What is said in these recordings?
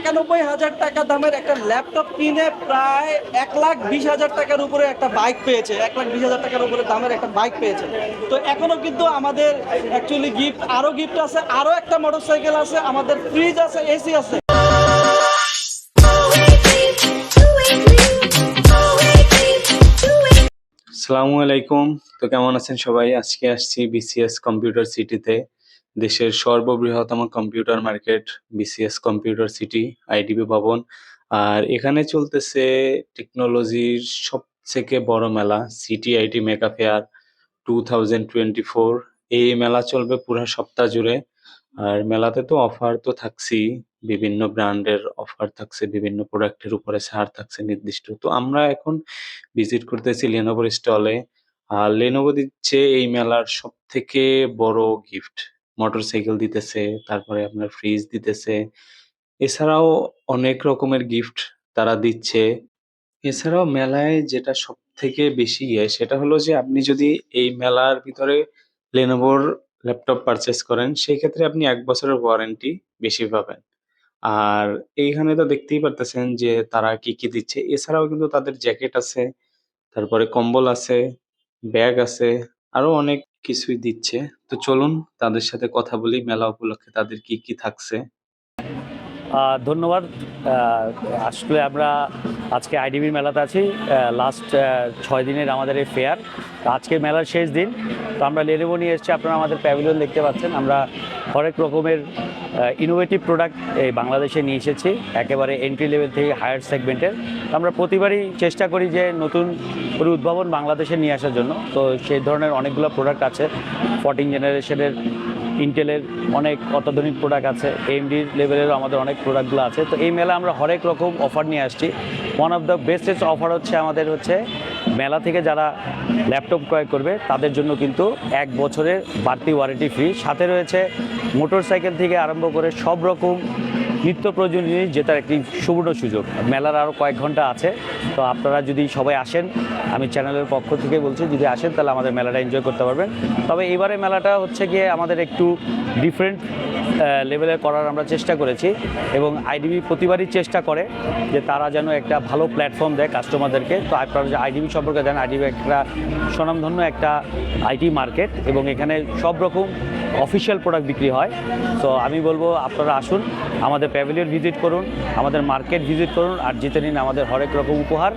একানব্বই হাজার টাকা দামের একটা ল্যাপটপ কিনে প্রায় এক লাখ বিশ হাজার টাকার উপরে একটা বাইক পেয়েছে। এক লাখ বিশ হাজার টাকার উপরে দামের একটা বাইক পেয়েছে। তো এখনও কিন্তু আমাদের অ্যাকচুয়ালি গিফট আরও গিফট আছে, আরও একটা মোটরসাইকেল আছে, আমাদের ফ্রিজ আছে এসি আছে। সালামু আলাইকুম। তো কেমন আছেন সবাই? আজকে আসছি বিসিএস কম্পিউটার সিটিতে দেশের সর্ববৃহত্তম computer market BCS computer city IDB ভবন। আর এখানে চলতেছে টেকনোলজির সব থেকে বড় মেলা city IT mega fair two thousand twenty four এই মেলা চলবে পুরো সপ্তাহ জুড়ে। আর মেলাতে তো অফার তো থাকছেই, বিভিন্ন ব্র্যান্ডের অফার থাকছে, বিভিন্ন প্রোডাক্টের উপরে ছাড় থাকছে নির্দিষ্ট। তো আমরা এখন ভিজিট করতেছি লেনোভোর স্টলে আর লেনোভো দিচ্ছে এই মেলার সব থেকে বড় গিফট মোটরসাইকেল দিতেছে, তারপরে আপনার ফ্রিজ দিতেছে। এছাড়াও অনেক রকমের গিফট তারা দিচ্ছে। এছাড়াও মেলায় যেটা সব থেকে বেশি ইয়ে সেটা হলো যে আপনি যদি এই মেলার ভিতরে লেনোভোর ল্যাপটপ পারচেস করেন সেই ক্ষেত্রে আপনি এক বছরের ওয়ারেন্টি বেশি পাবেন। আর এইখানে তো দেখতেই পারতেছেন যে তারা কি কি দিচ্ছে। এছাড়াও কিন্তু তাদের জ্যাকেট আছে, তারপরে কম্বল আছে ব্যাগ আছে, আরও অনেক কিছুই দিচ্ছে। তো চলুন তাদের সাথে কথা বলি, মেলা উপলক্ষে তাদের কি কি থাকছে। ধন্যবাদ। আসলে আমরা আজকে আইডিবির মেলাতে আছি। লাস্ট ছয় দিনের আমাদের এই ফেয়ার আজকে মেলার শেষ দিন। তো আমরা লেনেভো নিয়ে এসেছি। আপনারা আমাদের প্যাভিলিয়ন দেখতে পাচ্ছেন। আমরা হরেক রকমের ইনোভেটিভ প্রোডাক্ট এই বাংলাদেশে নিয়ে এসেছি, একেবারে এন্ট্রি লেভেল থেকে হায়ার সেগমেন্টের আমরা প্রতিবারই চেষ্টা করি যে নতুন করে উদ্ভাবন বাংলাদেশে নিয়ে আসার জন্য। তো সেই ধরনের অনেকগুলো প্রোডাক্ট আছে ফোরটিন জেনারেশনের ইন্টেলের অনেক অত্যাধুনিক প্রোডাক্ট আছে এমডির লেভেলেরও আমাদের অনেক প্রোডাক্টগুলো আছে। তো এই মেলা আমরা হরেক রকম অফার নিয়ে আসছি। One of the bestest offer হচ্ছে আমাদের হচ্ছে মেলা থেকে যারা ল্যাপটপ ক্রয় করবে, তাদের জন্য কিন্তু এক বছরের বাড়তি ওয়ারেন্টি ফ্রি সাথে রয়েছে মোটর সাইকেল থেকে আরম্ভ করে সব রকম নিত্য প্রয়োজনীয় জিনিস জেতার একটি সুবর্ণ সুযোগ। মেলার আরও কয়েক ঘণ্টা আছে, তো আপনারা যদি সবাই আসেন, আমি চ্যানেলের পক্ষ থেকে বলছি, যদি আসেন তাহলে আমাদের মেলাটা এনজয় করতে পারবেন। তবে এবারে মেলাটা হচ্ছে গিয়ে আমাদের একটু ডিফারেন্ট লেভেলের করার আমরা চেষ্টা করেছি এবং আইডিবি প্রতিবারই চেষ্টা করে যে তারা যেন একটা ভালো প্ল্যাটফর্ম দেয় কাস্টমারদেরকে তো আপনারা যে আইডিবি সম্পর্কে জানেন আইডিবি একটা স্বনামধন্য একটা আইটি মার্কেট এবং এখানে সব রকম অফিসিয়াল প্রোডাক্ট বিক্রি হয়। তো আমি বলব, আপনারা আসুন, আমাদের প্যাভিলিয়ন ভিজিট করুন, আমাদের মার্কেট ভিজিট করুন, আর জিতে নিন আমাদের হরেক রকম উপহার।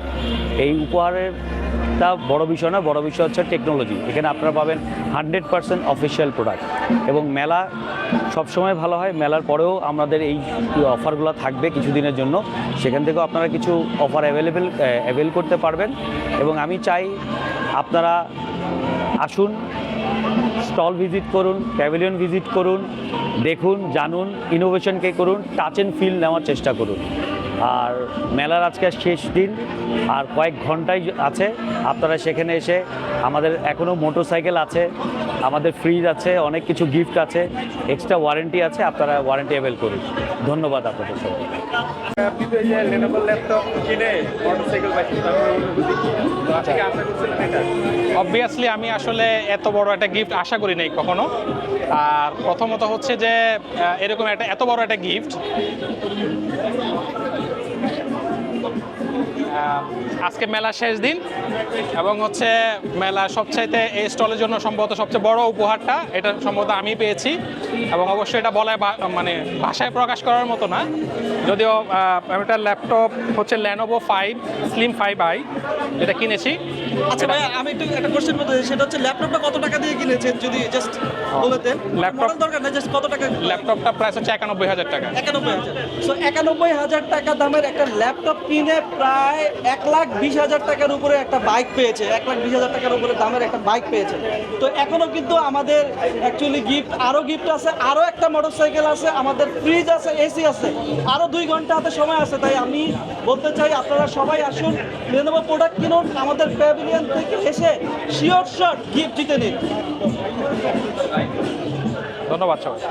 এই উপহারের তা বড় বিষয় না বড় বিষয় হচ্ছে টেকনোলজি এখানে আপনারা পাবেন হান্ড্রেড পার্সেন্ট অফিসিয়াল প্রোডাক্ট এবং মেলা সবসময় ভালো হয়, মেলার পরেও আমাদের এই অফারগুলো থাকবে কিছুদিনের জন্য। সেখান থেকেও আপনারা কিছু অফার অ্যাভেলেবেল অ্যাভেল করতে পারবেন। এবং আমি চাই আপনারা আসুন স্টল ভিজিট করুন, প্যাভিলিয়ন ভিজিট করুন, দেখুন, জানুন ইনোভেশনকে করুন টাচ অ্যান্ড ফিল নেওয়ার চেষ্টা করুন। আর মেলার আজকে শেষ দিন, আর কয়েক ঘন্টাই আছে, আপনারা সেখানে এসে আমাদের এখনও মোটর সাইকেল আছে আমাদের ফ্রিজ আছে, অনেক কিছু গিফট আছে এক্সট্রা ওয়ারেন্টি আছে, আপনারা ওয়ারেন্টি অ্যাভেল করুন। ধন্যবাদ আপনাদের সবাই অবভিয়াসলি আমি আসলে এত বড় একটা গিফট আশা করি নাই কখনো। আর প্রথমত হচ্ছে যে এরকম একটা, এত বড় একটা গিফট আজকে মেলা শেষ দিন এবং হচ্ছে মেলা সবচাইতে এই স্টলের জন্য সম্ভবত সবচেয়ে বড় উপহারটা, এটা সম্ভবত আমি পেয়েছি এবং অবশ্যই এটা বলা মানে ভাষায় প্রকাশ করার মতো না। যদিও একটা ল্যাপটপ হচ্ছে Lenovo five slim five I এটা কিনেছি। আচ্ছা ভাই আমি একটু একটা কোশ্চেন চাই, সেটা হচ্ছে ল্যাপটপটা কত টাকা দিয়ে কিনেছেন? যদি জাস্ট বলে দেন। ল্যাপটপ- দরকার না জাস্ট কত টাকা ল্যাপটপটা প্রাইস হচ্ছে একানব্বই হাজার টাকা। একানব্বই হাজার। সো একানব্বই হাজার টাকা দামের একটা ল্যাপটপ কিনে প্রায় এক লাখ বিশ হাজার টাকার উপরে একটা বাইক পেয়েছে। এক লাখ বিশ হাজার টাকার উপরে দামের একটা বাইক পেয়েছে। তো এখনও কিন্তু আমাদের অ্যাকচুয়ালি গিফট আরও গিফট আছে আরও একটা মোটরসাইকেল আছে আমাদের ফ্রিজ আছে এসি আছে। আরও দুই ঘণ্টা হাতে সময় আছে তাই আমি বলতে চাই আপনারা সবাই আসুন লেনোভো প্রোডাক্ট কিনুন আমাদের প্যাভিলিয়ন থেকে এসে শিওর শট গিফট দিতে নিন। ধন্যবাদ সবাই।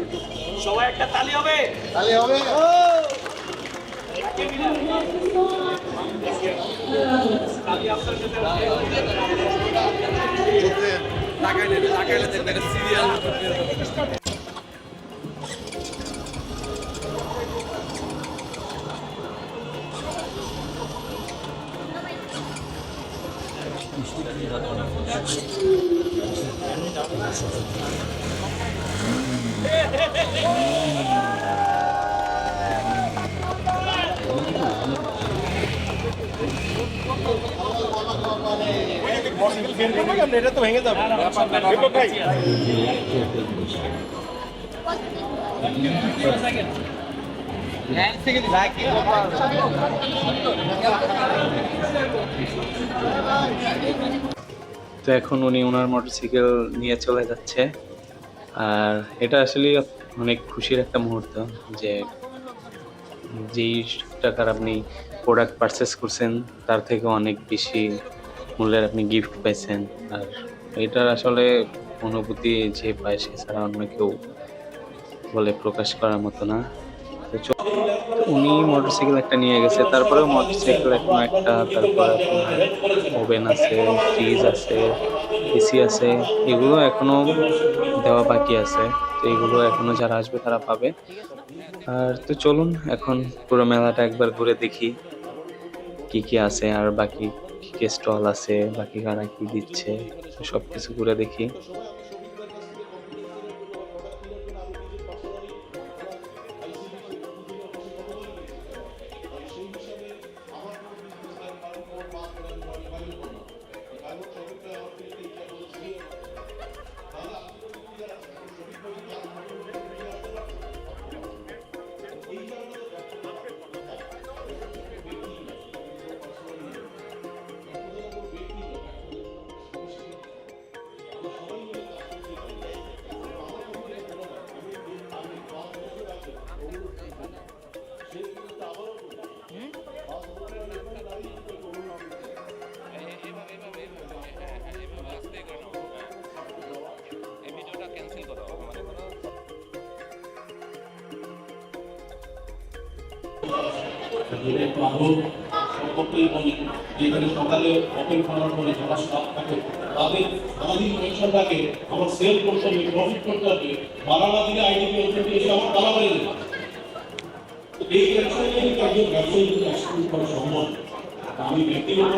Thank you. সবাই একটা তালি হবে। তাহলে হবে? এটা তো ভেঙে তো এখন উনি ওনার মোটরসাইকেল নিয়ে চলে যাচ্ছে। আর এটা আসলে অনেক খুশির একটা মুহূর্ত যে যেই টাকার আপনি প্রোডাক্ট পারচেস করছেন, তার থেকে অনেক বেশি মূল্যের আপনি গিফট পাইছেন। আর এটার আসলে অনুভূতি যে পায়, সে ছাড়া অন্য কেউ বলে প্রকাশ করার মতো না। উনি মোটরসাইকেল একটা নিয়ে গেছে তারপরে মোটরসাইকেল এখন একটা, তারপরে ওভেন আছে ফ্রিজ আছে এসি আছে, এগুলো এখনও দেওয়া বাকি আছে। তো এগুলো এখনও যারা আসবে তারা পাবে। আর তো চলুন, এখন পুরো মেলাটা একবার ঘুরে দেখি কি কি আছে, আর বাকি কি কি স্টল আছে, বাকি কারা কি দিচ্ছে সব কিছু ঘুরে দেখি। যেখানে সকালে করার পরে যারা স্টাফ থাকে, তাদের সারাদিন টেনশন থাকে আমার সেল করতে প্রফিট করতে হবে বাড়ানা দিলে আইডিপি অথরিটি আমার তালা মেরে দেবে। এই নিয়ে কিন্তু একজন ব্যবসায়ী কিন্তু করা সম্ভব আমি ব্যক্তিগত